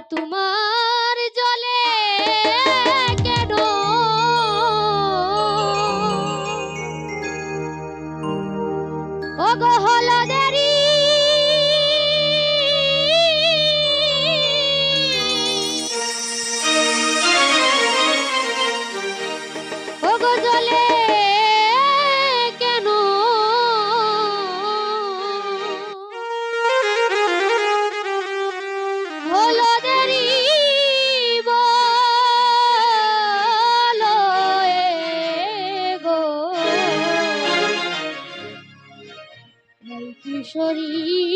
তোমার সরি